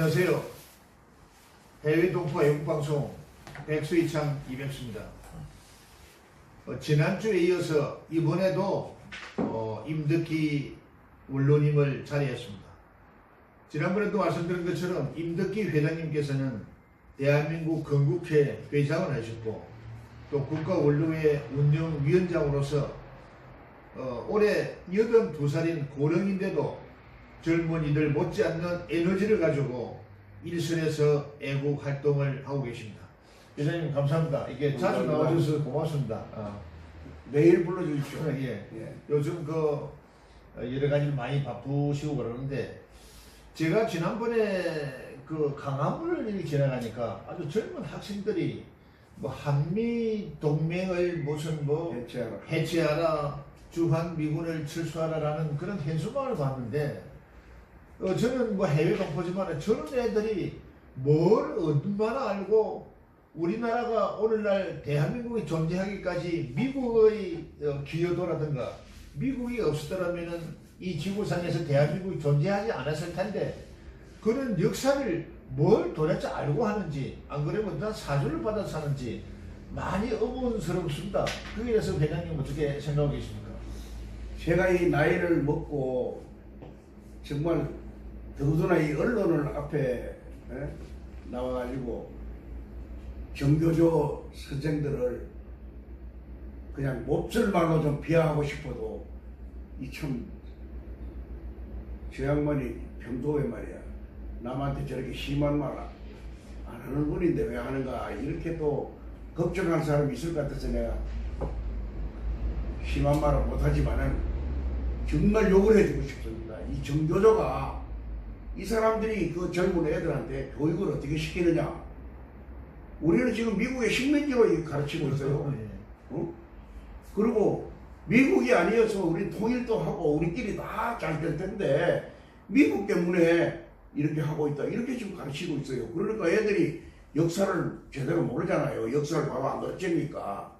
안녕하세요. 해외 동포 애국방송 백수 이창 이백수입니다. 어, 지난주에 이어서 이번에도 어, 임덕기 원로님을 자리했습니다. 지난번에도 말씀드린 것처럼 임덕기 회장님께서는 대한민국 건국회 회장을 하셨고 또 국가원로회 운영위원장으로서 어, 올해 82살인 고령인데도 젊은이들 못지않는 에너지를 가지고 일선에서 애국 활동을 하고 계십니다. 회장님 감사합니다. 이게 자주. 나와주셔서 고맙습니다. 아, 매일 불러주십시오. 예. 예. 요즘 그 어, 여러 가지 많이 바쁘시고 그러는데 제가 지난번에 그 강화문을 지나가니까 아주 젊은 학생들이 뭐 한미 동맹을 무슨 뭐 해체하라. 해체하라 주한 미군을 철수하라라는 그런 현수막을 봤는데 어, 저는 뭐 해외 동포지만 저런 애들이 뭘 얼마나 알고 우리나라가 오늘날 대한민국이 존재하기까지 미국의 어, 기여도라든가 미국이 없었더라면은 이 지구상에서 대한민국이 존재하지 않았을 텐데 그런 역사를 뭘 도대체 알고 하는지 안 그러면 나 사주를 받아서 하는지 많이 의문스럽습니다. 그에 대해서 회장님 어떻게 생각하고 계십니까? 제가 이 나이를 먹고 정말 더구나 이 언론을 앞에 예? 나와가지고 정교조 선생들을 그냥 몹쓸 말로 좀 비하하고 싶어도 이참저 양반이 평소에 말이야 남한테 저렇게 심한 말 안 하는 분인데 왜 하는가 이렇게 또 걱정하는 사람이 있을 것 같아서 내가 심한 말은 못하지만은 정말 욕을 해주고 싶습니다. 이 정교조가 이 사람들이 그 젊은 애들한테 교육을 어떻게 시키느냐. 우리는 지금 미국의 식민지로 가르치고 있어요. 예. 어? 그리고 미국이 아니어서 우리 통일도 하고 우리끼리 다 잘 될 텐데 미국 때문에 이렇게 하고 있다. 이렇게 지금 가르치고 있어요. 그러니까 애들이 역사를 제대로 모르잖아요. 역사를 봐도 안 가르치니까.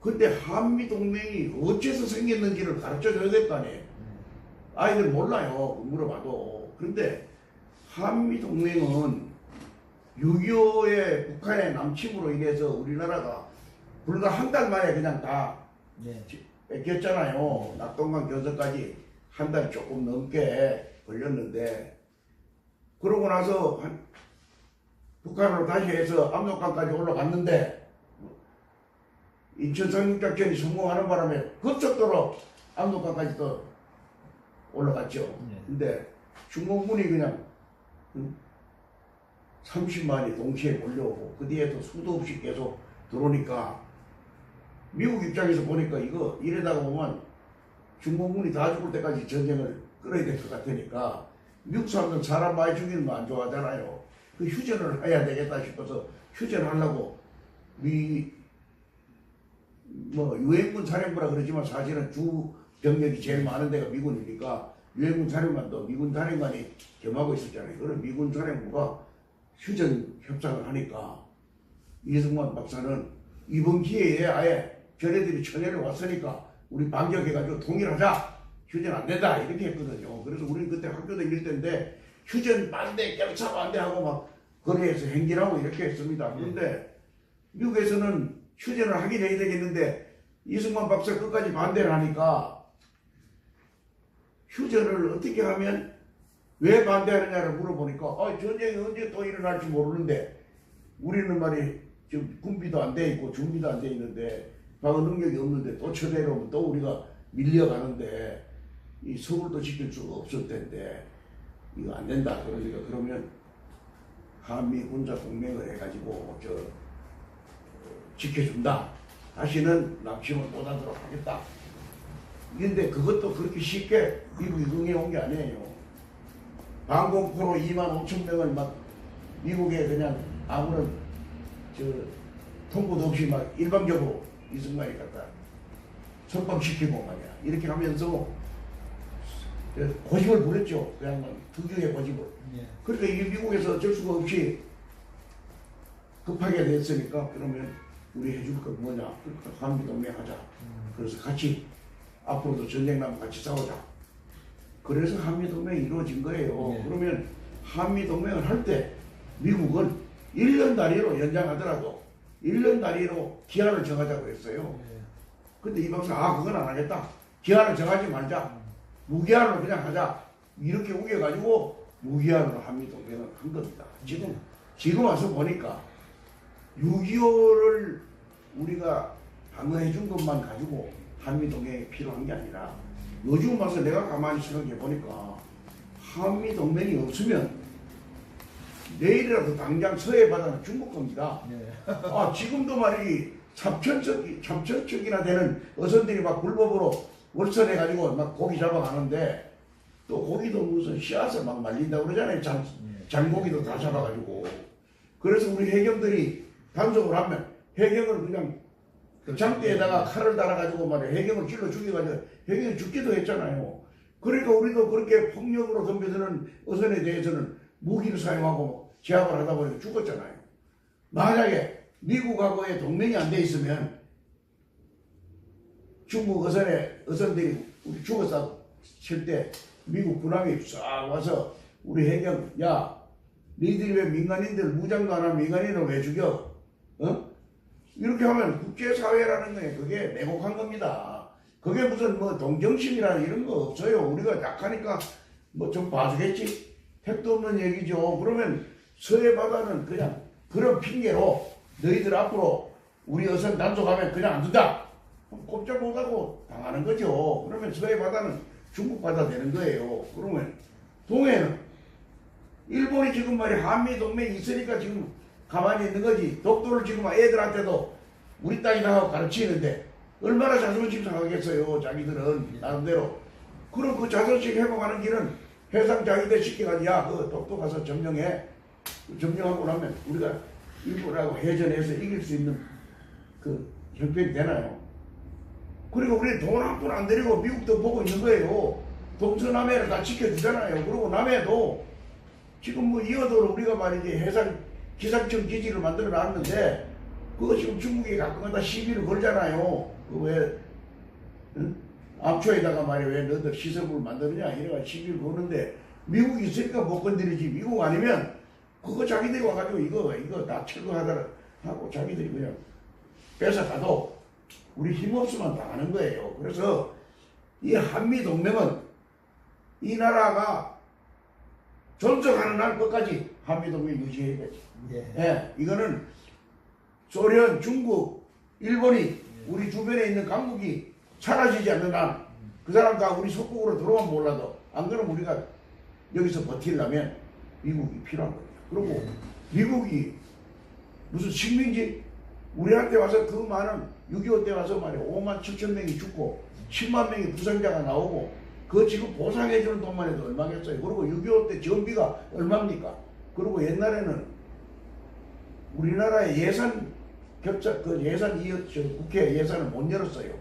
근데 한미 동맹이 어째서 생겼는지를 가르쳐 줘야 될 거 아니에요. 아이들 몰라요. 물어봐도. 그런데 한미 동맹은 6.25의 북한의 남침으로 인해서 우리나라가 불과 한 달 만에 그냥 다 예. 뺏겼잖아요. 낙동강 교서까지 한 달 조금 넘게 걸렸는데 그러고 나서 한- 북한으로 다시 해서 압록강까지 올라갔는데 인천 상륙작전이 성공하는 바람에 급속도로 압록강까지 또 올라갔죠. 네. 근데 중공군이 그냥 응? 30만이 동시에 몰려오고 그 뒤에도 수도 없이 계속 들어오니까 미국 입장에서 보니까 이거 이러다가 보면 중공군이 다 죽을 때까지 전쟁을 끌어야 될 것 같으니까 미국 사람들은 사람 많이 죽이는 거 안 좋아하잖아요. 그 휴전을 해야 되겠다 싶어서 휴전하려고 미, 뭐, 유엔군 사령부라 그러지만 사실은 주 병력이 제일 많은 데가 미군이니까 유엔군 사령관도 미군 사령관이 겸하고 있었잖아요. 그런 미군 사령부가 휴전 협상을 하니까 이승만 박사는 이번 기회에 아예 저네들이 천연에 왔으니까 우리 반격해가지고 통일하자. 휴전 안 된다. 이렇게 했거든요. 그래서 우리는 그때 학교 다닐 때인데 휴전 반대, 결사 반대하고 막 거리에서 행진하고 이렇게 했습니다. 그런데 미국에서는 휴전을 하긴 해야 되겠는데 이승만 박사 끝까지 반대를 하니까 휴전을 어떻게 하면 왜 반대하느냐를 물어보니까 아, 전쟁이 언제 또 일어날지 모르는데 우리는 말이 지금 군비도 안 돼 있고 준비도 안 돼 있는데 방어 능력이 없는데 또 쳐내려오면 또 우리가 밀려가는데 이 서울도 지킬 수가 없을 텐데 이거 안 된다. 그러니까 그러면 한미 군사 동맹을 해가지고 저 어, 지켜준다. 다시는 남침을 못하도록 하겠다 근데 그것도 그렇게 쉽게 미국이 응해온 게 아니에요. 방공포로 2만 5천 명을 막 미국에 그냥 아무런 저 통보도 없이 막 일방적으로 이승만이 갖다 석방시키고 말이야. 이렇게 하면서 저 고집을 부렸죠. 그 양반 특유의 고집을. 예. 그러니까 이게 미국에서 어쩔 수가 없이 급하게 됐으니까 그러면 우리 해줄 거 뭐냐? 그러니까 한미동맹 하자. 그래서 같이 앞으로도 전쟁 나면 같이 싸우자 그래서 한미동맹이 이루어진 거예요 네. 그러면 한미 동맹을 할 때 미국은 1년 단위로 연장하더라도 1년 단위로 기한을 정하자고 했어요. 근데 이 박사 아 그건 안 하겠다. 기한을 정하지 말자. 무기한으로 그냥 하자. 이렇게 우겨가지고 무기한으로 한미 동맹을 한 겁니다. 지금 지금 와서 보니까 6.25를 우리가 방어해 준 것만 가지고 한미 동맹이 필요한 게 아니라 요즘 와서 내가 가만히 생각해 보니까 한미 동맹이 없으면 내일이라도 당장 서해 바다는 중국 겁니다. 네. 아 지금도 말이 삼천척 삼천척이나 되는 어선들이 막 불법으로 월선해 가지고 막 고기 잡아가는데 또 고기도 무슨 씨앗을 막 말린다 그러잖아요. 장, 장고기도 다 잡아가지고 그래서 우리 해경들이 단속을 하면 해경을 그냥 장대에다가 칼을 달아가지고 말이야 해경을 찔러 죽여가지고 해경이 죽기도 했잖아요. 그러니까 우리도 그렇게 폭력으로 덤벼드는 어선에 대해서는 무기를 사용하고 제압을 하다 보니까 죽었잖아요. 만약에 미국하고의 동맹이 안 돼 있으면 중국 어선에 어선들이 우리 죽었어 칠때 미국 군함이 싹 와서 우리 해경 야 니들이 왜 민간인들 무장도 안 하는 민간인을 왜 죽여? 어? 이렇게 하면 국제사회라는 게 그게 매곡한 겁니다. 그게 무슨 뭐 동정심이라는 이런 거 없어요. 우리가 약하니까 뭐 좀 봐주겠지? 택도 없는 얘기죠. 그러면 서해 바다는 그냥 그런 핑계로 너희들 앞으로 우리 어선 단속하면 그냥 안. 그럼 꼼짝 못하고 당하는 거죠. 그러면 서해 바다는 중국 바다 되는 거예요. 그러면 동해는 일본이 지금 말이 한미 동맹이 있으니까 지금 가만히 있는 거지. 독도를 지금 애들한테도 우리 땅이다 하고 가르치는데 얼마나 자존심 상하겠어요. 자기들은 나름대로. 그럼 그 자존심 회복하는 길은 해상 자기들 시켜가지고 야, 그 독도 가서 점령해. 점령하고 나면 우리가 일본하고 해전해서 이길 수 있는 그 형편이 되나요? 그리고 우리 돈 한 푼 안 들이고 미국도 보고 있는 거예요. 동서남해를 다 지켜주잖아요. 그리고 남해도 지금 뭐 이어도를 우리가 말이지 해상 기상청 기지를 만들어 놨는데 그거 지금 중국이 가끔 가다 시비를 걸잖아요. 그왜 암초에다가 말이야 왜 너들 시설물 만드느냐 이래가 시비를 거는데 미국이 있으니까 못 건드리지 미국 아니면 그거 자기들이 와가지고 이거 이거 다 철거하더라 하고 자기들이 그냥 뺏어가도 우리 힘없으면 당하는 거예요. 그래서 이 한미 동맹은 이 나라가 존속하는 날 끝까지 한미 동맹 유지해야 되지. 예. 예, 이거는 소련, 중국, 일본이 우리 주변에 있는 강국이 사라지지 않는 한 그 사람 다 우리 속국으로 들어오면 몰라도 안 그러면 우리가 여기서 버틸려면 미국이 필요한 겁니다. 그리고 미국이 무슨 식민지 우리한테 와서 그 많은 6.25 때 와서 말이야 5만 7천 명이 죽고 10만 명이 부상자가 나오고 그거 지금 보상해주는 돈만 해도 얼마겠어요. 그리고 6.25 때 전비가 얼마입니까? 그리고 옛날에는 우리나라의 예산 격차 그 예산 이저 국회 예산을 못 열었어요.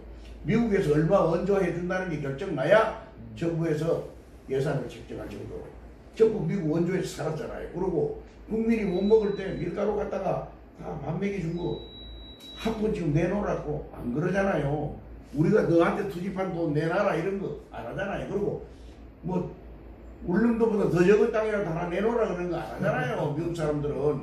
미국에서 얼마 원조해 준다는 게 결정 나야 정부에서 예산을 책정할 정도로 전부 미국 원조에서 살았잖아요. 그리고 국민이 못 먹을 때 밀가루 갖다가 다 반맥이 준 거 한 푼 지금 내놓으라고 안 그러잖아요. 우리가 너한테 투집한 돈 내놔라 이런 거 안 하잖아요. 그리고 뭐 울릉도보다 더 적은 땅이라도 하나 내놓으라 그런 거 안 하잖아요. 미국 사람들은.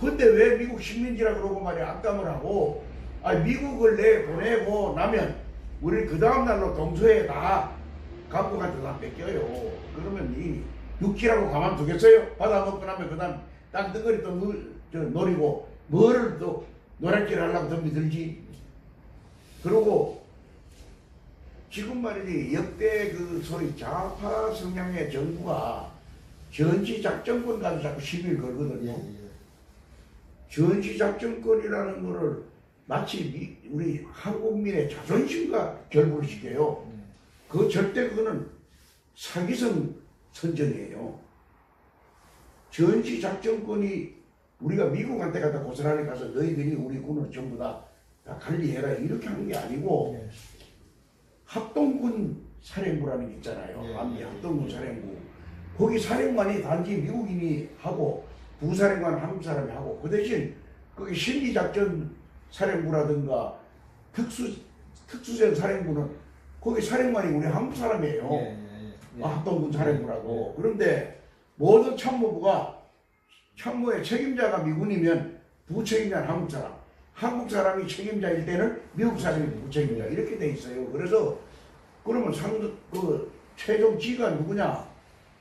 근데 왜 미국 식민지라 그러고 말이야 악담을 하고 아 미국을 내 보내고 나면 우리 그 다음 날로 동서에 다 각국한테 다 뺏겨요. 그러면 이 육지라고 가만 두겠어요? 받아 먹고 나면 그 다음 땅덩어리 또 누, 저 노리고 뭐를 또 노란길 하려고 덤비 들지. 그리고 지금 말이지 역대 그 소위 좌파 성향의 정부가 전시 작전권 가지고 자꾸 시비를 예. 걸거든요. 예. 전시 작전권이라는 거를 마치 미- 우리 한국민의 자존심과 결부를 시켜요. 그 절대 그거는 사기성 선전이에요. 전시 작전권이 우리가 미국한테 가다 고스란히 가서 너희들이 우리 군을 전부 다, 다 관리해라 이렇게 하는 게 아니고 예. 합동군 사령부라는 게 있잖아요. 예, 한미 예, 합동군 예. 사령부. 거기 사령관이 단지 미국인이 하고 부사령관 한국 사람이 하고 그 대신 거기 심리작전 사령부라든가 특수 특수전 사령부는 거기 사령관이 우리 한국 사람이에요. 예. 예. 예. 아, 합동군 사령부라고. 그런데 모든 참모부가 참모의 책임자가 미군이면 부책임자는 한국 사람, 한국 사람이 책임자일 때는 미국 사람이 부책임자 이렇게 돼 있어요. 그래서 그러면 상그 최종 지가 누구냐?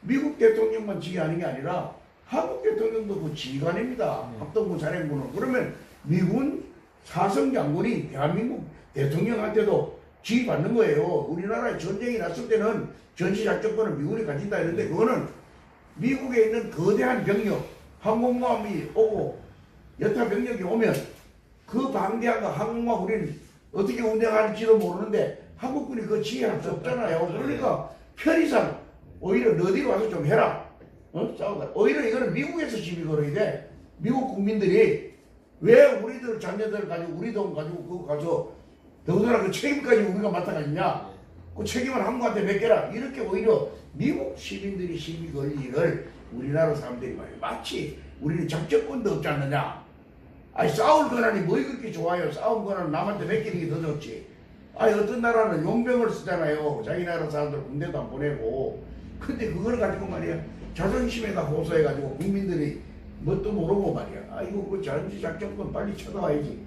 미국 대통령만 지휘하는 게 아니라 한국 대통령도 그 지휘관입니다. 네. 합동군 사령부는 그러면 미군 사성 장군이 대한민국 대통령한테도 지휘받는 거예요. 우리나라에 전쟁이 났을 때는 전시작전권을 미군이 가진다 이런데 그거는 미국에 있는 거대한 병력, 항공모함이 오고 여타 병력이 오면 그 방대한 거 항공모함 우리는 어떻게 운영할지도 모르는데 한국군이 그거 지휘할 수 없잖아요. 그러니까 편의상 오히려 너희들이 와서 좀 해라. 어? 싸우다. 오히려 이거는 미국에서 시비 걸어야 돼. 미국 국민들이 왜 우리들 자녀들 가지고 우리 돈 가지고 그거 가서 더군다나 그 책임까지 우리가 맡아가지냐? 그 책임을 한국한테 맡겨라. 이렇게 오히려 미국 시민들이 시비 걸 일을 우리나라 사람들이 말이야. 마치 우리는 작전권도 없지 않느냐? 아니 싸울 권한이 뭐 그렇게 좋아요? 싸움 권한 남한테 맡기는 게 더 좋지. 아니 어떤 나라는 용병을 쓰잖아요. 자기 나라 사람들 군대도 안 보내고. 근데 그걸 가지고 말이야. 자존심에다 호소해가지고 국민들이 뭣도 모르고 말이야. 아이고 그 자연지 작전권 빨리 쳐다와야지.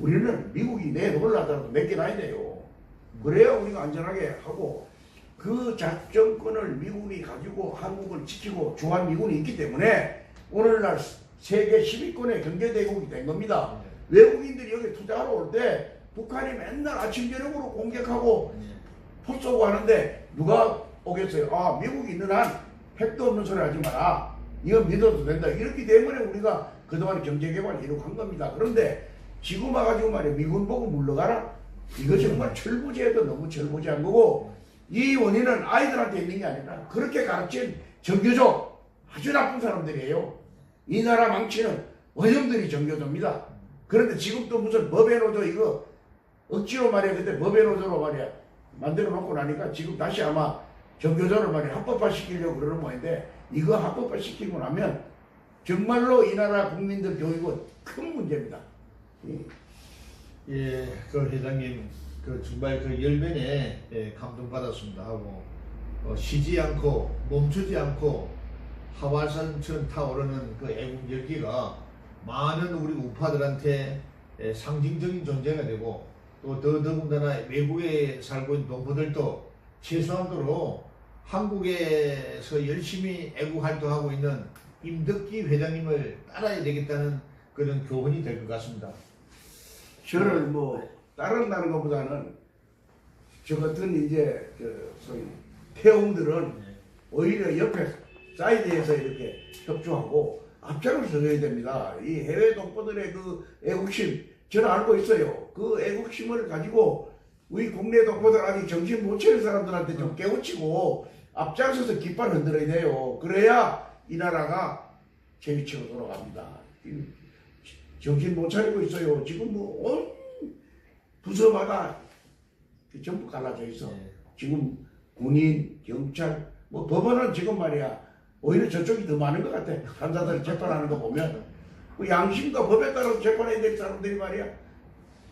우리는 미국이 내놓으려 하더라도 맡겨놔야 돼요. 그래야 우리가 안전하게 하고 그 작전권을 미군이 가지고 한국을 지키고 중한 미군이 있기 때문에 오늘날 세계 10위권의 경제 대국이 된 겁니다. 외국인들이 여기 투자하러 올 때 북한이 맨날 아침 저녁으로 공격하고 포 쏘고 하는데 누가 오겠어요? 아 미국이 있는 한 핵도 없는 소리 하지 마라. 이건 믿어도 된다. 이렇기 때문에 우리가 그동안 경제 개발을 이루고 한 겁니다. 그런데 지금 와가지고 말이야 미군 보고 물러가라? 이거 정말 철부지에도 너무 철부지한 거고 이 원인은 아이들한테 있는 게 아니라 그렇게 가르친 정교조 아주 나쁜 사람들이에요. 이 나라 망치는 원형들이 정교조입니다. 그런데 지금도 무슨 법의 노조 이거 억지로 말이야 그때 법의 노조로 말이야 만들어 놓고 나니까 지금 다시 아마 정교조를 말이야 합법화 시키려고 그러는 모양인데 이거 합법화 시키고 나면 정말로 이 나라 국민들 교육은 큰 문제입니다. 예. 예, 그 회장님 그 정말 그 열변에 예, 감동받았습니다 하고 어, 쉬지 않고 멈추지 않고 하와산처럼 타오르는 그 애국 열기가 많은 우리 우파들한테 예, 상징적인 존재가 되고 또 더 더군다나 외국에 살고 있는 동포들도 최소한도로 한국에서 열심히 애국 활동하고 있는 임덕기 회장님을 따라야 되겠다는 그런 교훈이 될 것 같습니다. 저는 뭐 다른 다른 것보다는 저 같은 이제 그 소위 태웅들은 오히려 옆에 사이드에서 이렇게 협조하고 앞장을 서줘야 됩니다. 이 해외 동포들의 그 애국심 저는 알고 있어요. 그 애국심을 가지고 우리 국내 동포들 아직 정신 못 차린 사람들한테 좀 깨우치고 앞장서서 깃발 흔들어야 돼요. 그래야 이 나라가 제 위치로 돌아갑니다. 이 정신 못 차리고 있어요. 지금 뭐 온 부서마다 전부 갈라져 있어. 예. 지금 군인, 경찰, 뭐 법원은 지금 말이야 오히려 저쪽이 더 많은 것 같아. 판사들 재판하는 거 보면 그 양심과 법에 따라서 재판해야 될 사람들이 말이야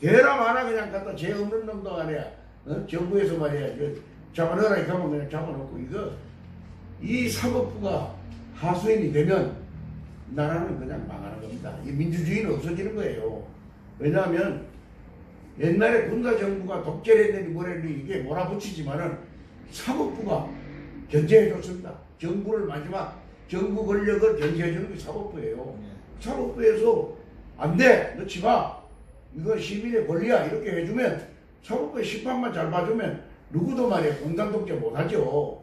대라 많아 그냥 갖다 죄 없는 놈도 말이야 어? 정부에서 말이야 그 잡아넣으라 이렇게 하면 그냥 잡아놓고 이거 이 사법부가 하수인이 되면 나라는 그냥 망하는 겁니다. 이 민주주의는 없어지는 거예요. 왜냐하면 옛날에 군사 정부가 독재를 했는지 뭐랬는지 이게 몰아붙이지만은 사법부가 견제해줬습니다. 정부를 마지막 정부 권력을 견제해주는 게 사법부예요. 사법부에서 안 돼, 넣지 마. 이건 시민의 권리야. 이렇게 해주면 사법부의 심판만 잘 봐주면 누구도 말이야 공단 독재 못하죠.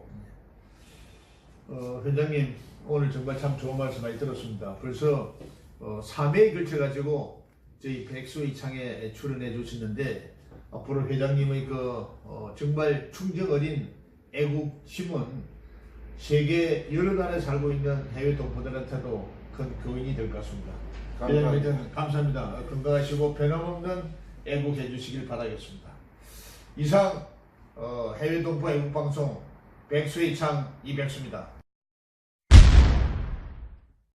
어, 회장님 오늘 정말 참 좋은 말씀 많이 들었습니다. 벌써 어, 3회에 걸쳐 가지고 저희 백수의 창에 출연해 주셨는데 앞으로 회장님의 그 어, 정말 충정 어린 애국심은 세계 여러 나라에 살고 있는 해외 동포들한테도 큰 교훈이 될 것 같습니다. 감사합니다. 감사합니다. 어, 건강하시고 변함없는 애국해 주시길 바라겠습니다. 이상 어, 해외 동포 애국 방송 백수의 창 이백수입니다.